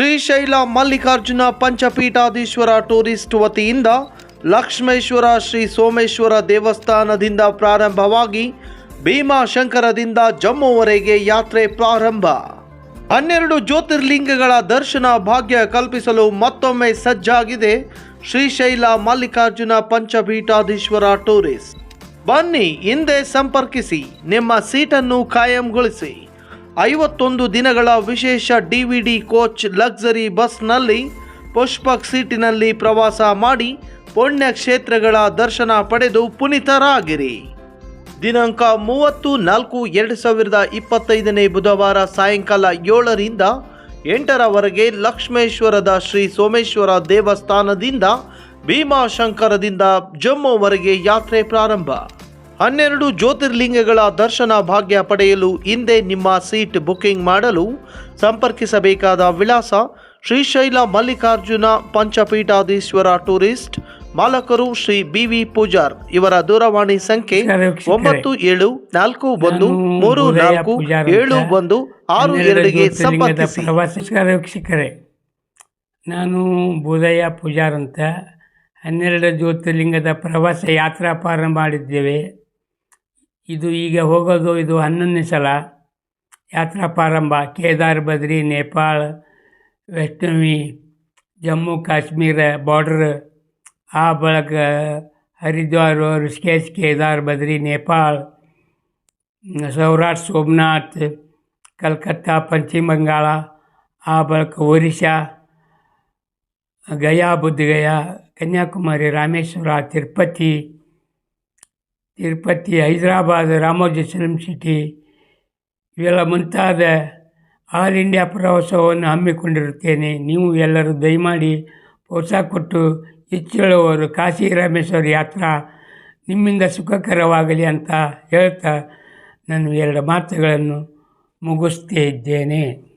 Srishaila Mallikarjuna ಪಂಚಪೀಠಾಧೀಶ್ವರ tourist ವತಿಯಿಂದ ಲಕ್ಷ್ಮೇಶ್ವರ ಶ್ರೀ ಸೋಮೇಶ್ವರ ದೇವಸ್ಥಾನದಿಂದ ಪ್ರಾರಂಭವಾಗಿ ಭೀಮಾಶಂಕರದಿಂದ ಜಮ್ಮುವರೆಗೆ ಯಾತ್ರೆ ಪ್ರಾರಂಭ. ಹನ್ನೆರಡು ಜ್ಯೋತಿರ್ಲಿಂಗಗಳ ದರ್ಶನ ಭಾಗ್ಯ ಕಲ್ಪಿಸಲು ಮತ್ತೊಮ್ಮೆ ಸಜ್ಜಾಗಿದೆ ಶ್ರೀಶೈಲ ಮಲ್ಲಿಕಾರ್ಜುನ ಪಂಚಪೀಠಾಧೀಶ್ವರ ಟೂರಿಸ್ಟ್. ಬನ್ನಿ ಹಿಂದೆ ಸಂಪರ್ಕಿಸಿ, ನಿಮ್ಮ ಸೀಟನ್ನು ಕಾಯಂಗೊಳಿಸಿ ಐವತ್ತೊಂದು ದಿನಗಳ ವಿಶೇಷ ಡಿವಿಡಿ ಕೋಚ್ ಲಕ್ಸರಿ ಬಸ್ನಲ್ಲಿ ಪುಷ್ಪಕ್ ಸೀಟಿನಲ್ಲಿ ಪ್ರವಾಸ ಮಾಡಿ ಪುಣ್ಯಕ್ಷೇತ್ರಗಳ ದರ್ಶನ ಪಡೆದು ಪುನೀತರಾಗಿರಿ. ದಿನಾಂಕ ಮೂವತ್ತು ನಾಲ್ಕು ಎರಡು ಸಾವಿರದ ಇಪ್ಪತ್ತೈದನೇ ಬುಧವಾರ ಸಾಯಂಕಾಲ ಏಳರಿಂದ ಎಂಟರವರೆಗೆ ಲಕ್ಷ್ಮೇಶ್ವರದ ಶ್ರೀ ಸೋಮೇಶ್ವರ ದೇವಸ್ಥಾನದಿಂದ ಭೀಮಾಶಂಕರದಿಂದ ಜಮ್ಮುವರೆಗೆ ಯಾತ್ರೆ ಪ್ರಾರಂಭ. ಹನ್ನೆರಡು ಜ್ಯೋತಿರ್ಲಿಂಗಗಳ ದರ್ಶನ ಭಾಗ್ಯ ಪಡೆಯಲು ಹಿಂದೆ ನಿಮ್ಮ ಸೀಟ್ ಬುಕಿಂಗ್ ಮಾಡಲು ಸಂಪರ್ಕಿಸಬೇಕಾದ ವಿಳಾಸ ಶ್ರೀಶೈಲ ಮಲ್ಲಿಕಾರ್ಜುನ ಪಂಚಪೀಠಾಧೀಶ್ವರ ಟೂರಿಸ್ಟ್ ಮಾಲಕರು ಶ್ರೀ ಬಿ ವಿ ಪೂಜಾರ್. ಇವರ ದೂರವಾಣಿ ಸಂಖ್ಯೆ. ಒಂಬತ್ತು ಏಳು ನಾಲ್ಕು ಒಂದು ಮೂರು ನಾಲ್ಕು ಏಳು ಒಂದು ಆರು ಎರಡಿಗೆ ಸಂಪರ್ಕಿಸಿ. ವೀಕ್ಷಕರೇ ನಾನು ಬೋಧಯ್ಯ ಪೂಜಾರ್ ಅಂತ ಹನ್ನೆರಡು ಜ್ಯೋತಿರ್ಲಿಂಗದ ಪ್ರವಾಸ ಯಾತ್ರಾ ಪ್ರಾರಂಭ ಮಾಡಿದ್ದೇವೆ. ಇದು ಈಗ ಹೋಗೋದು ಇದು ಹನ್ನೊಂದನೇ ಸಲ ಯಾತ್ರಾ ಪ್ರಾರಂಭ ಕೇದಾರ್ ಬದ್ರಿ ನೇಪಾಳ ವೈಷ್ಣವಿ ಜಮ್ಮು ಕಾಶ್ಮೀರ ಬಾರ್ಡ್ರ್ ಆ ಬಳಿಕ ಹರಿದ್ವಾರ ಋಷಿಕೇಶ್ ಕೇದಾರ್ ಬದ್ರಿ ನೇಪಾಳ ಸೌರಾಷ್ಟ್ರ ಸೋಮನಾಥ್ ಕಲ್ಕತ್ತಾ ಪಶ್ಚಿಮ ಬಂಗಾಳ ಆ ಬಳಿಕ ಒರಿಸ್ಸಾ ಗಯಾ ಬುದ್ಧಗಯಾ ಕನ್ಯಾಕುಮಾರಿ ರಾಮೇಶ್ವರ ತಿರುಪತಿ ತಿರುಪತಿ, ಹೈದರಾಬಾದ್ ರಾಮೋಜಿ ಫಿಲ್ಮ್ ಸಿಟಿ ಇವೆಲ್ಲ ಮುಂತಾದ ಆಲ್ ಇಂಡಿಯಾ ಪ್ರವಾಸವನ್ನು ಹಮ್ಮಿಕೊಂಡಿರುತ್ತೇನೆ. ನೀವು ಎಲ್ಲರೂ ದಯಮಾಡಿ ಪ್ರೋತ್ಸಾಹ ಕೊಟ್ಟು ಹೆಚ್ಚೇಳುವವರು ಕಾಶಿ ರಾಮೇಶ್ವರ ಯಾತ್ರಾ ನಿಮ್ಮಿಂದ ಸುಖಕರವಾಗಲಿ ಅಂತ ಹೇಳ್ತಾ ನಾನು ಎರಡು ಮಾತುಗಳನ್ನು ಮುಗಿಸ್ತಾ ಇದ್ದೇನೆ.